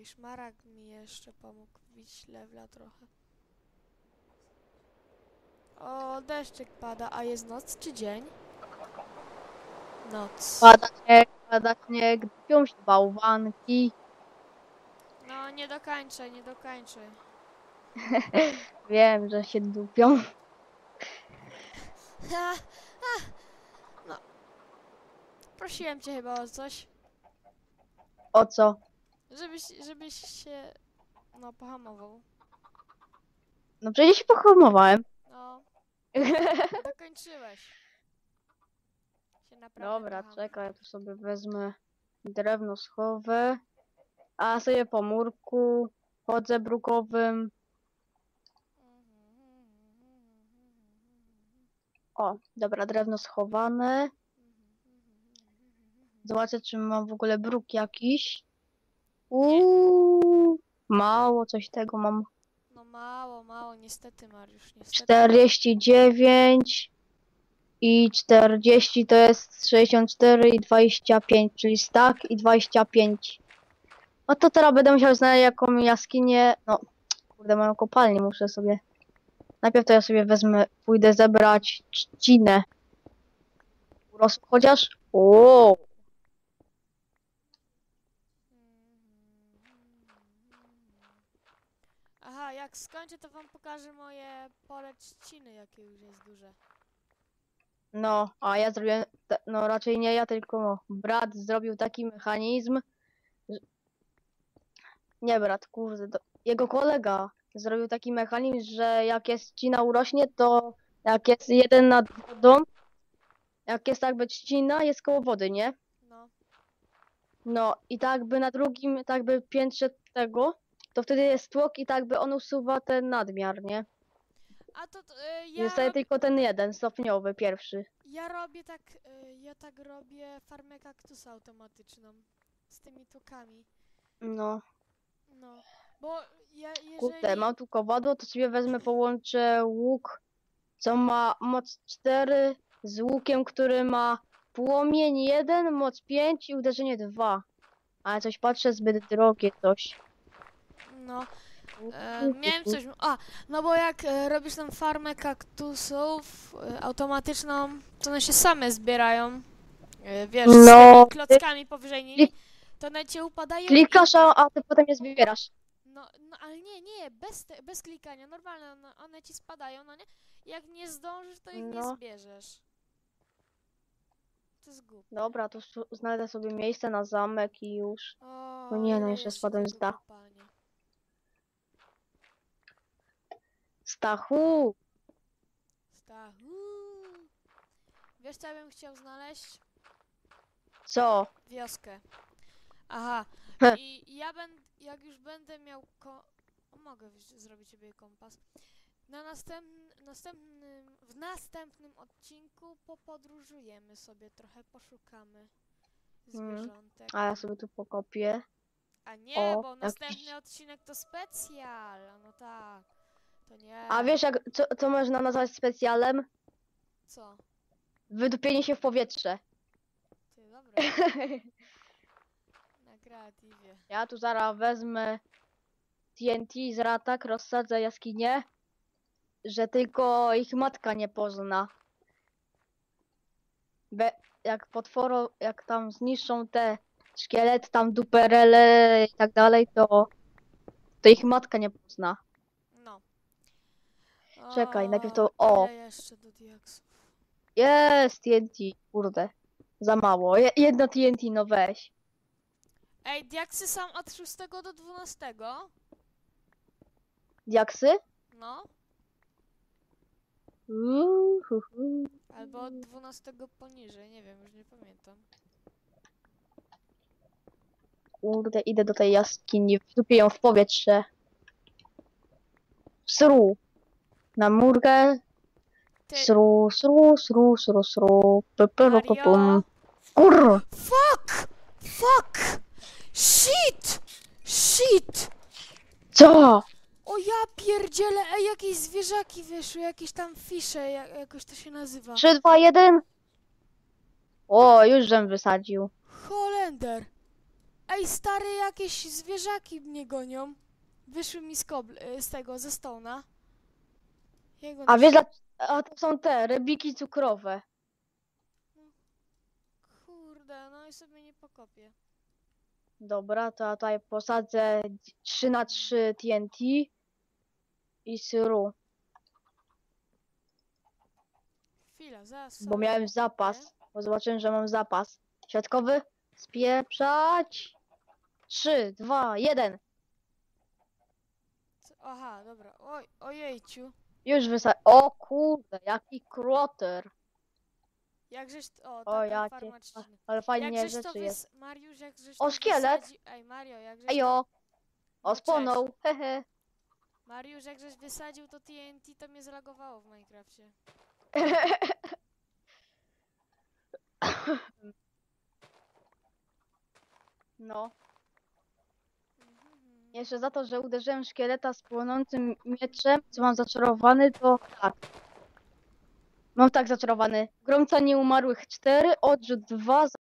i szmaragd mi jeszcze pomógł bić lewla trochę. O, deszczyk pada, a jest noc czy dzień? Noc. Pada śnieg, pada śnieg, dupią się bałwanki. No, nie dokończę, nie dokończę. Wiem, że się dupią. Ha, ha. No. Prosiłem cię chyba o coś, O co? Żebyś, żebyś się, no, pohamował. No przecież się pochomowałem. No, dokończyłeś. Się naprawdę Dobra, pohamował. czekaj, ja tu sobie wezmę drewno schowe. A sobie po murku chodzę brukowym. O, dobra, drewno schowane. Zobaczę, czy mam w ogóle bruk jakiś. Uuu, mało coś tego mam. No mało, mało, niestety Mariusz, niestety. 49 i 40 to jest 64 i 25, czyli stack i 25. No to teraz będę musiał znaleźć jaką jaskinię. No, kurde, moją kopalnię muszę sobie. Najpierw to ja sobie wezmę, pójdę zebrać trzcinę. Urosł chociaż? O, Aha, jak skończę, to wam pokażę moje pole trzciny, jakie już jest duże. no, a ja zrobiłem, no raczej nie ja, tylko brat zrobił taki mechanizm. że- Nie brat, kurde, to jego kolega zrobił taki mechanizm, że jak jest trzcina urośnie, to jak jest jeden nad wodą, jak jest jakby trzcina, jest koło wody, nie? No, No i tak by na drugim, tak by piętrze tego, to wtedy jest tłok i tak by on usuwa ten nadmiar, nie? a to, y, ja, Zostaje tylko ten jeden, stopniowy, pierwszy. ja robię tak, y, ja tak robię farmę kaktusa automatyczną. Z tymi tłokami. No. No, bo ja, jeżeli... Kurde, mam tu kowadło, to sobie wezmę, połączę łuk, co ma moc 4 z łukiem, który ma płomień 1, moc 5 i uderzenie 2. Ale coś patrzę, zbyt drogie coś. No, e, miałem coś... A, no bo jak e, robisz tam farmę kaktusów e, automatyczną, to one się same zbierają. E, wiesz, z No, tymi klockami powyżej nimi, to one cię upadają i- Klikasz, a, a ty potem je zbierasz. No, no ale nie, nie, bez, te, bez klikania, normalne, one, one ci spadają, no nie? Jak nie zdążysz, to ich nie No. zbierzesz. To jest głupie. Dobra, to su- znajdę sobie miejsce na zamek i już. O, No nie, no jeszcze spadłem z dachu. Stachu! Stachu. Wiesz co ja bym chciał znaleźć? Co? Wioskę. Aha. I ja będę, jak już będę miał ko... Mogę zrobić sobie kompas. Na następnym, następnym, w następnym odcinku popodróżujemy sobie, trochę poszukamy Mm. zwierzątek. A ja sobie tu pokopię. A nie, o, bo jakiś- następny odcinek to specjal. No tak. To nie. A wiesz, jak, co, co można nazwać specjalem? Co? Wydupienie się w powietrze. Ty, dobra. Na kreatywie. Ja tu zaraz wezmę TNT z ratak, rozsadzę jaskinię, że tylko ich matka nie pozna. Be, jak potworo, jak tam zniszczą te szkielet, tam duperele i tak dalej, to, to ich matka nie pozna. Czekaj, najpierw to- o. Jeszcze do? Jest TNT, kurde. Za mało. Je, jedno TNT, no weź. Ej, diaksy są od 6 do 12. Diaksy? No. Uhuhu. Albo od 12 poniżej, nie wiem, już nie pamiętam. Kurde, idę do tej jaskini, wdupię ją w powietrze. Sru. Na murkę. Ty, Sru, sru, sru, sru, sru. Mario? Kur! Fuck! Fuck! Shit! Shit! Co? O ja pierdzielę, ej, jakieś zwierzaki wyszły, jakieś tam fisze, jak, jakoś to się nazywa. 3, 2, 1. O, już żem wysadził. Holender. Ej, stary, jakieś zwierzaki mnie gonią. Wyszły mi z, kobl, y, z tego, ze stona. Jego A wiesz, dla... a to są te rybiki cukrowe. Kurde, no i sobie nie pokopię. Dobra, to ja tutaj posadzę 3 na 3 TNT i syru, Chwila, zaraz. bo sobie miałem zapas, bo zobaczyłem, że mam zapas. Środkowy, spieprzać. 3, 2, 1. Co- Aha, dobra. Oj, ojejciu. Już wysa... O kurde, jaki kroter. Jakżeś... O, O, jakie- farma trzciny. Ale fajnie Jakżeś to rzeczy wys... jest. Mariusz, jakżeś O, to szkielet! Wysadzi... Ej, Mario, jakżeś... Ejo. O, spłonął. Hehe. Mariusz, jakżeś wysadził to TNT, to mnie zlagowało w Minecrafcie. No. Jeszcze za to, że uderzyłem szkieleta z płonącym mieczem, co mam zaczarowany, to tak. Mam tak zaczarowany. Gromca nieumarłych 4, odrzut 2,